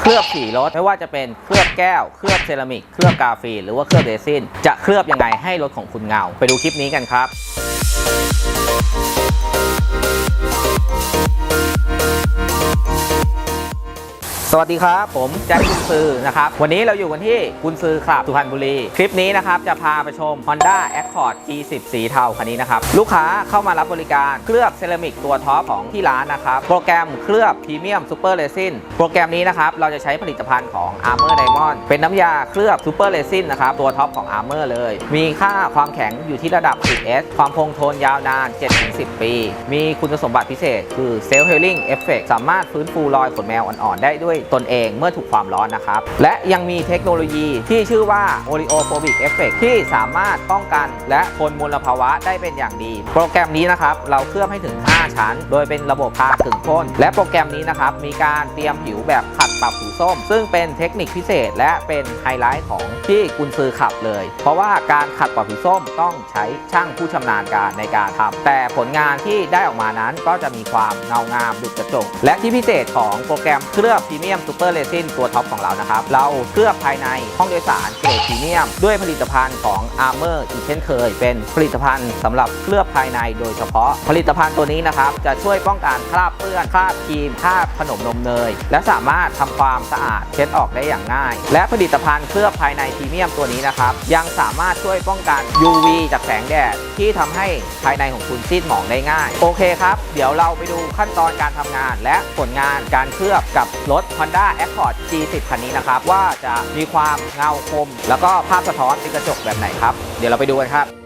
เคลือบสีรถไม่ว่าจะเป็นเคลือบแก้ว เคลือบเซรามิก เคลือบกาฟีนหรือว่าเคลือบเรซินจะเคลือบยังไงให้รถของคุณเงา ไปดูคลิปนี้กันครับ สวัสดีครับผมแจ็คกุนซือนะครับวันนี้เราอยู่กันที่กุนซือคลับสุพรรณบุรี คลิปนี้นะครับจะพาไปชม Honda Accord G10 สีเทาคันนี้นะครับลูกค้าเข้ามารับบริการเคลือบเซรามิกตัวท็อปของที่ร้านนะครับโปรแกรมเคลือบพรีเมียมซูเปอร์เรซินโปรแกรมนี้นะครับเราจะใช้ผลิตภัณฑ์ของ Armor Diamond เป็นน้ำยาเคลือบซูเปอร์เรซินนะครับตัวท็อปของ Armor เลย มีค่าความแข็งอยู่ที่ระดับ 10S ความคงทนยาวนาน 7-10 ปี มีคุณสมบัติพิเศษ คือ Self Healing Effect สามารถฟื้นฟูรอยขนแมวอ่อนๆได้ด้วยตนเองเมื่อถูกความร้อนนะครับ และยังมีเทคโนโลยีที่ชื่อว่า Oleophobic Effect ที่สามารถป้องกัน และทนมลภาวะได้เป็นอย่างดี โปรแกรมนี้นะครับเราเคลือบให้ถึง 5 ชั้น โดยเป็นระบบพากึ่งพ่นและโปรแกรมนี้นะครับมีการเตรียมผิวแบบขัด ปรับผิวส้ม ซึ่งเป็นเทคนิคพิเศษและเป็นไฮไลท์ของที่กุนซือขับเลย เพราะว่าการขัดปรับผิวส้มต้องใช้ช่างผู้ชำนาญการในการทำแต่ผลงานที่ได้ออกมานั้นก็จะมีความเงางามดุจกระจก และที่พิเศษของโปรแกรมเคลือบพรีเมียมซูเปอร์เรซินตัวท็อปของเรานะครับ เราเคลือบภายในห้องโดยสารเกรดพรีเมียม ด้วยผลิตภัณฑ์ของ Armor อีกเช่นเคย เป็นผลิตภัณฑ์สำหรับเคลือบภายในโดยเฉพาะ ผลิตภัณฑ์ตัวนี้นะครับจะช่วยป้องกันคราบเปื้อนคราบครีมคราบขนมนมเนย และสามารถทำความสะอาดเช็ดออกได้อย่างง่าย และผลิตภัณฑ์เคลือบภายในพรีเมียมตัวนี้นะครับ ยังสามารถช่วยป้องกัน UV จากแสงแดด ที่ทำให้ภายในของคุณซีดหมองได้ง่าย โอเคครับ เดี๋ยวเราไปดูขั้นตอนการทำงาน และผลงานการเคลือบกับรถ Honda Accord G10 คันนี้นะครับ ว่าจะมีความเงาคม แล้วก็ภาพสะท้อนเป็นกระจกแบบไหนครับ เดี๋ยวเราไปดูกันครับ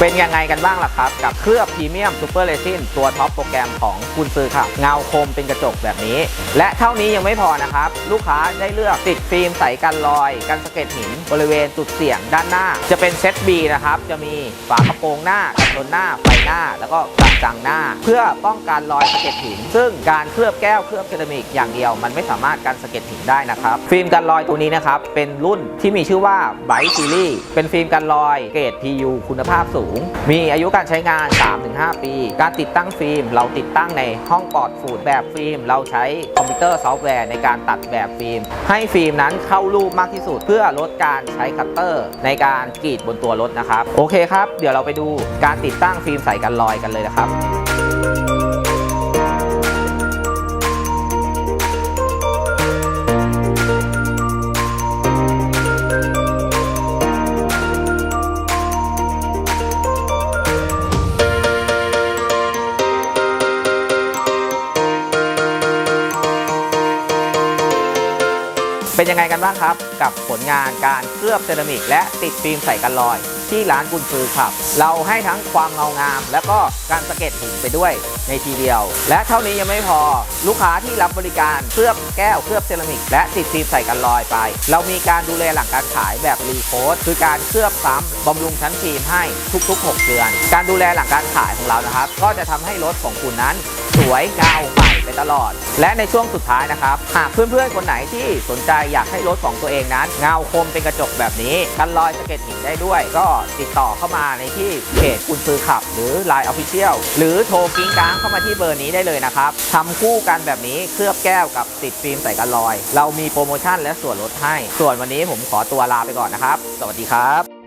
เป็นยังไงกันบ้างล่ะครับ กับเคลือบพรีเมียมซูเปอร์เรซินตัวท็อปโปรแกรมของคุณซื้อครับเงาคมเป็นกระจกแบบนี้ และเท่านี้ยังไม่พอนะครับ ลูกค้าได้เลือกติดฟิล์มใสกันรอย กันสะเก็ดหิน บริเวณจุดเสี่ยงด้านหน้า จะเป็นเซต B นะครับ จะมีฝากระโปรงหน้ากันชนหน้าไฟหน้า แล้วก็กระจังหน้า เพื่อป้องกันรอยสะเก็ดหิน ซึ่งการเคลือบแก้วเคลือบเซรามิกอย่างเดียว มันไม่สามารถกันสะเก็ดหินได้นะครับฟิล์มกันรอยตัวนี้นะครับเป็นรุ่นที่มีชื่อว่าไบซีรีส์เป็นฟิล์มกันรอยเกรด PU คุณภาพสูงมีอายุการใช้งาน 3-5 ปี การติดตั้งฟิล์ม เราติดตั้งในห้องปลอดฝุ่นแบบฟิล์ม เราใช้คอมพิวเตอร์ซอฟต์แวร์ในการตัดแบบฟิล์ม ให้ฟิล์มนั้นเข้ารูปมากที่สุด เพื่อลดการใช้คัตเตอร์ ในการกรีดบนตัวรถนะครับ โอเคครับ เดี๋ยวเราไปดูการติดตั้งฟิล์มใส่กันรอยกันเลยนะครับ เป็นยังไงกันบ้างครับ กับผลงานการเคลือบเซรามิก และติดฟิล์มใส่กันรอย ที่ร้านกุนซือครับ เราให้ทั้งความเงางาม และก็การสะเก็ดหินไปด้วยในทีเดียว และเท่านี้ยังไม่พอ ลูกค้าที่รับบริการเคลือบแก้วเคลือบเซรามิก และติดฟิล์มใส่กันรอยไป เรามีการดูแลหลังการขายแบบรีโคดคือการเคลือบซ้ำบำรุงชั้นฟิล์มให้ทุกๆ 6 เดือน การดูแลหลังการขายของเรานะครับ ก็จะทำให้รถของคุณนั้น สวยเงาใหม่ไปตลอด และในช่วงสุดท้ายนะครับ หากเพื่อนๆคนไหนที่สนใจอยากให้รถของตัวเองนั้น เงาคมเป็นกระจกแบบนี้กันรอยสะเก็ดหินได้ด้วย ก็ติดต่อเข้ามาในที่เพจคุณซื้อขับ หรือ Line Official หรือโทรกิ้งก้างเข้ามาที่เบอร์นี้ได้เลยนะครับทำคู่กันแบบนี้เคลือบแก้วกับติดฟิล์มใส่กันรอย เรามีโปรโมชั่นและส่วนลดให้ ส่วนวันนี้ผมขอตัวลาไปก่อนนะครับ สวัสดีครับ